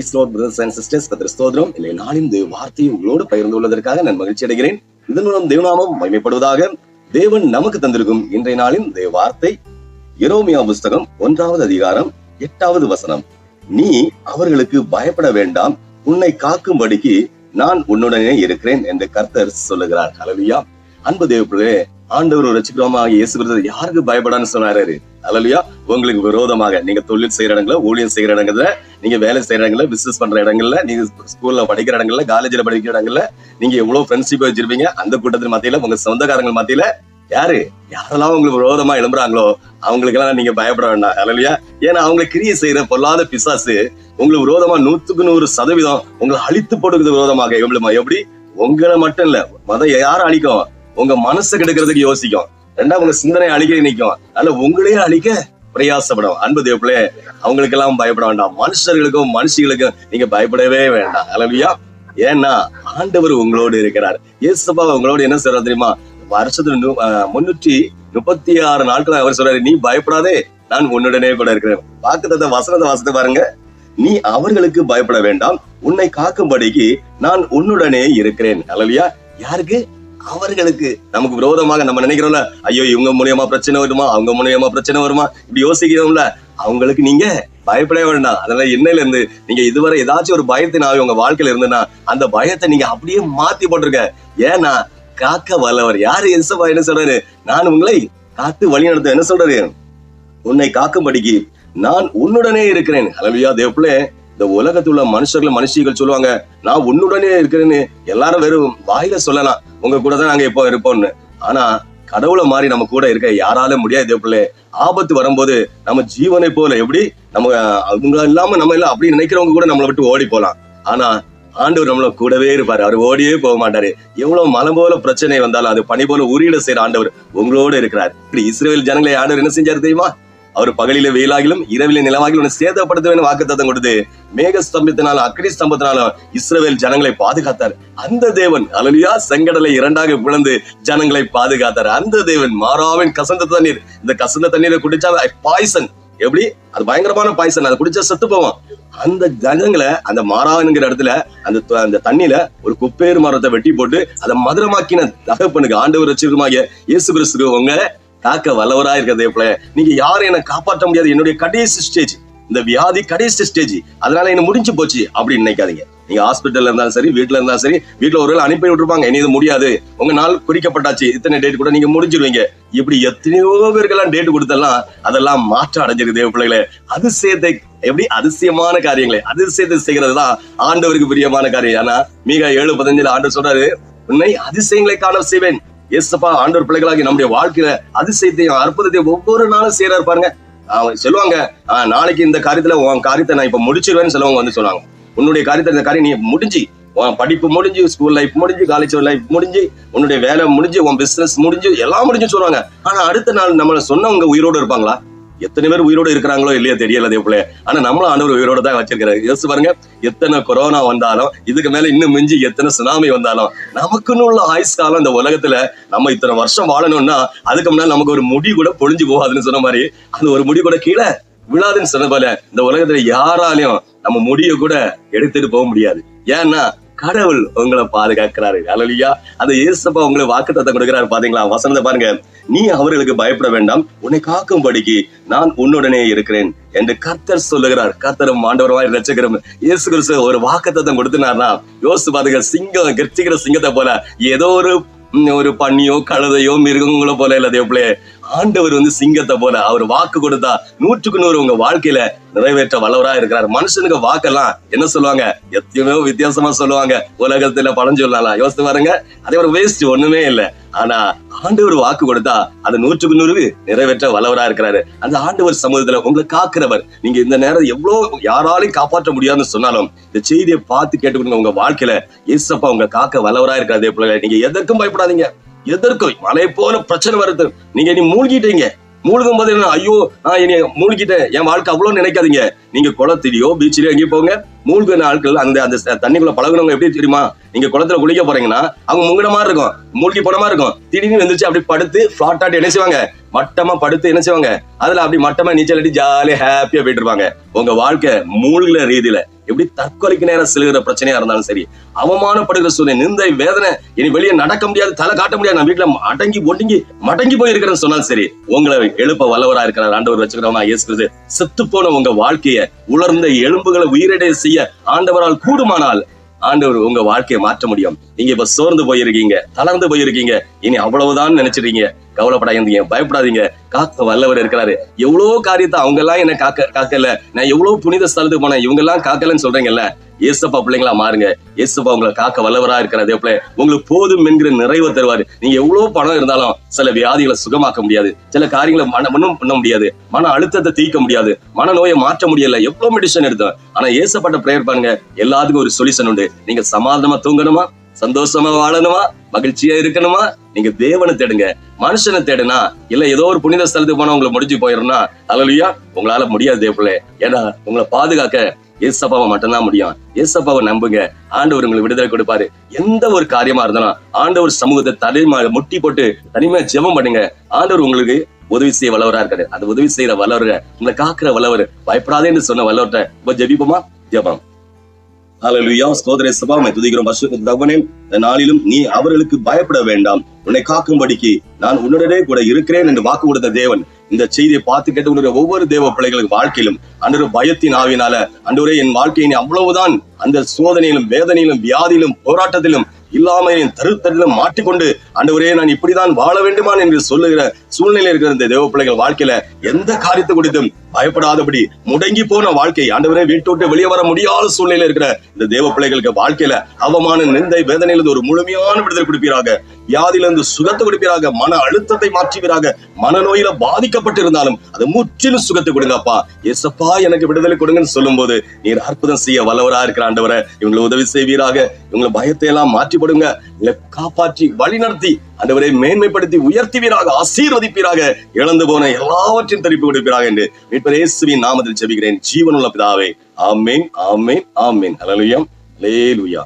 Price brothers and sisters கத்திர ஸ்தோத்திரம். இல்லை நாளின் வார்த்தையை உங்களோடு பகிர்ந்து கொள்வதற்காக நான் மகிழ்ச்சி அடைகிறேன் இதன் மூலம் தேவநாமம் மகிமைப்படுவதாக தேவன் நமக்கு தந்திருக்கும் இன்றைய நாளின் தேவ வார்த்தை. எரோமியா புஸ்தகம் ஒன்றாவது அதிகாரம் எட்டாவது வசனம். நீ அவர்களுக்கு பயப்பட வேண்டாம். உன்னை காக்கும்படிக்கு நான் உன்னுடனே இருக்கிறேன் என்று கர்த்தர் சொல்லுகிறார். அலவியா அன்பு தேவப்பிள்ளை ஆண்டவர் ஒரு ரசிக்கிறோமாக இயேசுகிறது யாருக்கு பயப்படான்னு சொன்னாரு? அலலியா உங்களுக்கு விரோதமாக. நீங்க தொழில் செய்யற இடங்கள ஊழியம் செய்யற இடங்கள்ல நீங்க வேலை செய்யற இடங்கள்ல பிசினஸ் பண்ற இடங்கள்ல நீங்க ஸ்கூல்ல படிக்கிற இடங்கள்ல காலேஜ்ல படிக்கிற இடங்கள்ல நீங்க எவ்வளவு ஃப்ரெண்ட்ஷிப் வச்சிருப்பீங்க? அந்த கூட்டத்தின் மத்தியில உங்க சொந்தக்காரங்க மத்தியில. யாரு? யாரெல்லாம் உங்களுக்கு விரோதமா எழும்புறாங்களோ அவங்களுக்கெல்லாம் நீங்க பயப்பட வேண்டாம். அலலியா ஏன்னா அவங்க கிரியை செய்யற பொல்லாத பிசாசு உங்களுக்கு விரோதமா நூத்துக்கு நூறு சதவீதம் உங்களை அழித்து போடுறது விரோதமாக. எவ்வளவு எப்படி? உங்களை மட்டும் இல்ல மத யாரும் அழிக்கும்? உங்க மனசை கெடுக்கிறதுக்கு யோசிக்கும். ரெண்டாவது உங்க சிந்தனை அழிக்க நினைக்கும். அதனால உங்களையே அழிக்க பிரயாசப்படும் அன்பு தேவப்பிள்ளை அவங்களுக்கு எல்லாம் பயப்பட வேண்டாம். மனுஷர்களுக்கும் மனுஷிகளுக்கும் நீங்க பயப்படவே வேண்டாம். அலவியா ஏன்னா ஆண்டவர் உங்களோடு இருக்கிறார். இயேசுப்பா உங்களோடு என்ன சொல்றாரு தெரியுமா? வருஷத்துல முன்னூற்றி முப்பத்தி ஆறு நாட்கள் அவர் சொல்றாரு நீ பயப்படாதே நான் உன்னுடனே கூட இருக்கிறேன். பாக்குறத வசனத்தை வாசத்தை பாருங்க. நீ அவர்களுக்கு பயப்பட வேண்டாம். உன்னை காக்கும்படிக்கு நான் உன்னுடனே இருக்கிறேன். அலவியா யாருக்கு? அவர்களுக்கு நமக்கு விரோதமாக நம்ம நினைக்கிறோம்ல ஐயோ இவங்க மூலியமா பிரச்சனை வருமா? அவங்க மூலியமா பிரச்சனை வருமா? இப்படி யோசிக்கிறோம்ல. அவங்களுக்கு நீங்க பயப்படவே வேண்டாம். அதனால என்னையில இருந்து நீங்க இதுவரை ஏதாச்சும் ஒரு பயத்தினாவே உங்க வாழ்க்கையில இருந்துன்னா அந்த பயத்தை நீங்க அப்படியே மாத்தி போட்டிருக்க ஏன்னா காக்க வல்லவர் யாரு? எசப்பா என்ன சொல்றாரு? நான் உங்களை காத்து வழி நடத்த என்ன சொல்றாரு? உன்னை காக்கும்படிக்கு நான் உன்னுடனே இருக்கிறேன். அலவியா தேவப்பிள்ளை. இந்த உலகத்துல உள்ள மனுஷர்கள் மனுஷிகள் சொல்லுவாங்க நான் உன்னுடனே இருக்கிறேன்னு எல்லாரும் வெறும் வாயில சொல்லலாம். உங்க கூட தான் நாங்க இப்போ இருப்போம்னு. ஆனா கடவுளை மாதிரி நம்ம கூட இருக்க யாரால முடியாது தேவப்பிள்ளை ஆபத்து வரும்போது நம்ம ஜீவனை போல எப்படி நம்ம அவங்க இல்லாம நம்ம எல்லாம் அப்படி நினைக்கிறவங்க கூட நம்மளை விட்டு ஓடி போலாம். ஆனா ஆண்டவர் நம்மள கூடவே இருப்பாரு. அவர் ஓடியே போக மாட்டாரு. எவ்வளவு மலம் போல பிரச்சனை வந்தாலும் அது பனி போல உரியட செய்யற ஆண்டவர் உங்களோட இருக்கிறார். இப்படி இஸ்ரேல் ஜனங்களை ஆண்டவர் என்ன செஞ்சாரு தெரியுமா? அவர் பகலில வெயிலாகிலும் இரவில நிலவாகிலும் உன்னை சேதப்படுத்துவேன் வாக்குத்தத்தம் கொடுத்து மேக ஸ்தம்பத்தினாலும் அக்னி ஸ்தம்பத்தினாலும் இஸ்ரவேல் ஜனங்களை பாதுகாத்தார். அந்த தேவன் அலலியா செங்கடலை இரண்டாக பிளந்து ஜனங்களை பாதுகாத்தார். அந்த தேவன் மாறாவின் கசந்த தண்ணீர். இந்த கசந்த தண்ணீரை குடிச்சா பாய்சன் எப்படி? அது பயங்கரமான பாய்சன் அதை குடிச்சா செத்து போவோம் அந்த ஜனங்களை அந்த மாறாவனுங்கிற இடத்துல அந்த அந்த தண்ணியில ஒரு குப்பேறு மரத்தை வெட்டி போட்டு அதை மதுரமாக்கின தகப்பனுக்கு ஆண்டவர் வச்சிருக்கமாகிய இயேசு கிறிஸ்துக்கு உங்களை காக்க வல்லவரா இருக்கிறது போல. நீங்க யாரும் என்ன காப்பாற்ற முடியாது. என்னுடைய கடைசி ஸ்டேஜ் இந்த வியாதி கடைசி ஸ்டேஜ் அதனால என்ன முடிஞ்சு போச்சு அப்படின்னு நினைக்காதீங்க. நீங்க ஹாஸ்பிட்டல்ல இருந்தாலும் சரி வீட்ல இருந்தாலும் சரி வீட்டுல ஒரு வேளை அனுப்பி விட்டுருப்பாங்க. இனி இது முடியாது. உங்க நாள் குறிக்கப்பட்டாச்சு. இத்தனை டேட் கூட நீங்க முடிஞ்சிருவீங்க. இப்படி எத்தனையோ பேருக்கெல்லாம் டேட் கொடுத்தெல்லாம் அதெல்லாம் மாற்றம் அடைஞ்சிருக்கு தேவ பிள்ளைகளே. அதிசயத்தை எப்படி? அதிசயமான காரியங்களை. அதிசயத்தை செய்கிறது தான் ஆண்டவருக்கு பிரியமான காரியம். ஆனா மீக ஏழு பதினஞ்சுல ஆண்டு சொல்றாரு உன்னை அதிசயங்களை காண செய்வேன். ஏசப்பா ஆண்டவர் பிள்ளைகளாகி நம்முடைய வாழ்க்கையில அதிசயத்தையும் அற்புதத்தையும் ஒவ்வொரு நாளும் செய்யறாரு பாருங்க. அவங்க சொல்லுவாங்க நாளைக்கு இந்த காரியத்துல உன் காரியத்தை நான் இப்ப முடிச்சிருவேன்னு சொல்லுவாங்க வந்து சொல்லுவாங்க. உன்னுடைய காரியத்தை இந்த காரியம் நீ முடிஞ்சு. உன் படிப்பு முடிஞ்சு ஸ்கூல் லைஃப் முடிஞ்சு காலேஜ் லைஃப் முடிஞ்சு உன்னுடைய வேலை முடிஞ்சு உன் பிசினஸ் முடிஞ்சு எல்லாம் முடிஞ்சு சொல்லுவாங்க. ஆனா அடுத்த நாள் நம்மளை சொன்னவங்க உயிரோடு இருப்பாங்களா? எத்தனை பேர் உயிரோடு இருக்கிறாங்களோ இல்லையோ தெரியல தேவப்பிள்ளை. ஆனா நம்மளும் ஆண்டவர் உயிரோட தான் வச்சிருக்கிறாரு. யோசிச்சு பாருங்க எத்தனை கொரோனா வந்தாலும் இதுக்கு மேல இன்னும் மிஞ்சி எத்தனை சுனாமி வந்தாலும் நமக்குன்னு உள்ள ஆயுஸ் காலம் இந்த உலகத்துல நம்ம இத்தனை வருஷம் வாழணும்னா அதுக்கு முன்னாடி நமக்கு ஒரு முடி கூட பொழிஞ்சு போகாதுன்னு சொன்ன மாதிரி அந்த ஒரு முடி கூட கீழே விழாதுன்னு சொன்ன போல இந்த உலகத்துல யாராலையும் நம்ம முடிய கூட எடுத்துட்டு போக முடியாது. ஏன்னா கடவுள் உங்களை பாதுகாக்கிறாரு. அலலியா அந்த இயேசப்பா உங்களை வாக்குத்தத்தம் கொடுக்கிறாரு. பாத்தீங்களா? வசனத்தை பாருங்க. நீ அவர்களுக்கு பயப்பட வேண்டாம். உன்னை காக்கும்படிக்கு நான் உன்னுடனே இருக்கிறேன் என்று கர்த்தர் சொல்லுகிறார். கர்த்தரும் ஆண்டவரமாய் ரட்சகரும் இயேசு கிறிஸ்து ஒரு வாக்குத்தத்தம் கொடுத்தினார்னா யோசிச்சு பாருங்க சிங்கம் கர்ச்சிக்கிற சிங்கத்தை போல ஏதோ ஒரு ஒரு பன்னியோ கழுதையோ மிருகங்களோ போல இல்ல தேவப்பிள்ளை ஆண்டவர் வந்து சிங்கத்தை போல அவர் வாக்கு கொடுத்தா நூற்றுக்கு நூறு உங்க வாழ்க்கையில நிறைவேற்ற வல்லவரா இருக்கிறார். மனுஷனுக்கு வாக்கெல்லாம் என்ன சொல்லுவாங்க? எத்தனையோ வித்தியாசமா சொல்லுவாங்க. உலகத்துல பழம் சொல்லலாம் யோசித்து பாருங்க. அதே ஒரு வேஸ்ட் ஒண்ணுமே இல்ல. ஆனா ஆண்டவர் வாக்கு கொடுத்தா அது நூற்றுக்கு நூறு நிறைவேற்ற வல்லவரா இருக்கிறாரு. அந்த ஆண்டவர் சமூகத்துல உங்களை காக்கிறவர். நீங்க இந்த நேரம் எவ்வளவு யாராலையும் காப்பாற்ற முடியாதுன்னு சொன்னாலும் இந்த செய்தியை பார்த்து கேட்டுக்கொண்டு உங்க வாழ்க்கையில ஏசப்பா உங்க காக்க வல்லவரா இருக்கிறார். அதே போல நீங்க எதற்கும் பயப்படாதீங்க. எதற்கும் மலை போல பிரச்சனை வருது நீங்க நீ மூழ்கிட்டீங்க. மூழ்கும் போது என்ன ஐயோ நான் இனி மூழ்கிட்டேன். என் வாழ்க்கை அவ்வளவு நினைக்காதீங்க. நீங்க குளத்திலேயோ பீச்சிலேயோ எங்கேயும் போங்க. மூழ்கின ஆட்கள் அந்த அந்த தண்ணிக்குள்ள பழகுனவங்க எப்படி தெரியுமா? நீங்க குளத்துல குளிக்க போறீங்கன்னா அவங்க முங்கின மாதிரி இருக்கும். மூழ்கி போன மாதிரி இருக்கும். திடீர்னு எந்திரிச்சு அப்படி படுத்து ஃபிளாட் ஆட்டி என்ன செய்வாங்க? மட்டமா படுத்து என்ன செய்வாங்க? அதுல அப்படி மட்டமா நீச்சல் அடி ஜாலியா ஹாப்பியா போயிட்டு இருப்பாங்க. உங்க வாழ்க்கை மூழ்கின ரீதியில எப்படி தற்கொலைக்கு நேரம் செலுகிற பிரச்சனையா இருந்தாலும் சரி அவமானப்படுகிற சூழ்நிலை நிந்தை வேதனை இனி வெளியே நடக்க முடியாது தலை காட்ட முடியாது நான் வீட்டுல அடங்கி ஒடுங்கி மடங்கி போயிருக்கிறேன்னு சொன்னாலும் சரி உங்களை எழுப்ப வல்லவரா இருக்கிற ஆண்டவர் வச்சுக்கிறோமா இயேசு செத்து போன உங்க வாழ்க்கைய உலர்ந்த எலும்புகளை உயிரடைய செய்ய ஆண்டவரால் கூடுமானால் ஆண்டவர் உங்க வாழ்க்கையை மாற்ற முடியும். நீங்க இப்ப சோர்ந்து போயிருக்கீங்க தளர்ந்து போயிருக்கீங்க இனி அவ்வளவுதான் நினைச்சிருக்கீங்க கவலைப்படாதீங்க பயப்படாதீங்க. காக்க வல்லவர் இருக்கிறாரு. எவ்வளவு காரியத்தை அவங்க எல்லாம் என்ன காக்க காக்கல. நான் எவ்வளவு புனித ஸ்தலத்துக்கு போனேன் இவங்க எல்லாம் காக்கலன்னு சொல்றீங்கல்ல. ஏசப்பா பிள்ளைங்களா மாறுங்க. ஏசப்பா உங்களை காக்க வல்லவரா இருக்கிற அதே போல உங்களுக்கு போதும் என்கிற நிறைவு தருவாரு. நீங்க எவ்வளவு பணம் இருந்தாலும் சில வியாதிகளை சுகமாக்க முடியாது. சில காரியங்களை மன ஒண்ணும் பண்ண முடியாது. மன அழுத்தத்தை தீர்க்க முடியாது. மன நோயை மாற்ற முடியல. எவ்வளவு மெடிசன் எடுத்தோம் ஆனா ஏசப்பட்ட பிரேயர் பாருங்க. எல்லாத்துக்கும் ஒரு சொல்யூஷன் உண்டு. நீங்க சமாதானமா தூங்கணுமா? சந்தோஷமா வாழணுமா? மகிழ்ச்சியா இருக்கணுமா? நீங்க தேவனை தேடுங்க. மனுஷனை தேடுனா இல்ல ஏதோ ஒரு புனித ஸ்தலத்துக்கு போனா உங்களை முடிஞ்சு போயிடும்னா அலலுயா உங்களால முடியாது தேவப்பிள்ளை. ஏன்னா உங்களை பாதுகாக்க ஏசப்பாவை மட்டும்தான் முடியும். ஏசப்பாவை நம்புங்க. ஆண்டவர் உங்களுக்கு விடுதலை கொடுப்பாரு. எந்த ஒரு காரியமா இருந்தாலும் ஆண்டவர் சமூகத்தை தலைமா முட்டி போட்டு தனிமையா ஜெபம் பண்ணுங்க. ஆண்டவர் உங்களுக்கு உதவி செய்ய வல்லவரா இருக்காரு. அந்த உதவி செய்யற வல்லவர உங்களை காக்குற வல்லவர் பயப்படாதேன்னு சொன்ன வல்லவர்கிட்ட இப்ப ஜெபிப்போமா? ஜெபம். ஹalleluya. ஸ்தோத்திர சபா உம்மை துதிக்கிறோம். பரிசுத்த தகவனே இந்த நாளிலும் நீ அவர்களுக்கு பயப்பட வேண்டாம். உன்னை காக்கும்படிக்கு நான் உன்னுடனே கூட இருக்கிறேன் என்று வாக்கு கொடுத்த தேவன். இந்த செய்தியை பார்த்து கேட்டு உன்னுடைய ஒவ்வொரு தேவ பிள்ளைகளுக்கு வாழ்க்கையிலும் அன்று பயத்தின் ஆவினால அன்றுவரே என் வாழ்க்கையினை அவ்வளவுதான் அந்த சோதனையிலும் வேதனையிலும் வியாதியிலும் போராட்டத்திலும் இல்லாமையின் தருத்தரிலும் மாட்டிக்கொண்டு அன்றுவரே நான் இப்படிதான் வாழ வேண்டுமான் என்று சொல்லுகிற சூழ்நிலை இருக்கிற இந்த தேவ பிள்ளைகள் வாழ்க்கையில எந்த காரியத்தை குறித்தும் பயப்படாதபடி முடங்கி போன வாழ்க்கை. ஆண்டவரே வீட்டு விட்டு வெளியே வர முடியாத சூழ்நிலை இருக்கிற இந்த தேவ பிள்ளைகளுக்கு வாழ்க்கையில அவமான நிந்தை வேதனையிலிருந்து ஒரு முழுமையான விடுதலை கொடுப்பீராக. வியாதியிலிருந்து சுகத்தை கொடுப்பீராக. மன அழுத்தத்தை மாற்றுவீராக. மனநோயில பாதிக்கப்பட்டிருந்தாலும் அது முற்றிலும் சுகத்தை கொடுங்கப்பா. எசப்பா எனக்கு விடுதலை கொடுங்கன்னு சொல்லும் போது நீர் அற்புதம் செய்ய வல்லவரா இருக்கிற ஆண்டவரை இவங்களை உதவி செய்வீராக. இவங்களை பயத்தை எல்லாம் மாற்றி போடுங்க காப்பாற்றி வழி நடத்தி அந்தவரை மேன்மைப்படுத்தி உயர்த்துவீராக ஆசீர்வதிப்பீராக இழந்து போன எல்லாவற்றையும் திருப்பி கொடுப்பீராக என்று மீட்பர் இயேசுவின் நாமத்தில் செபிக்கிறேன் ஜீவனுள்ள பிதாவே ஆமேன் ஆமேன் ஆமேன். ஹalleluya லேலுயா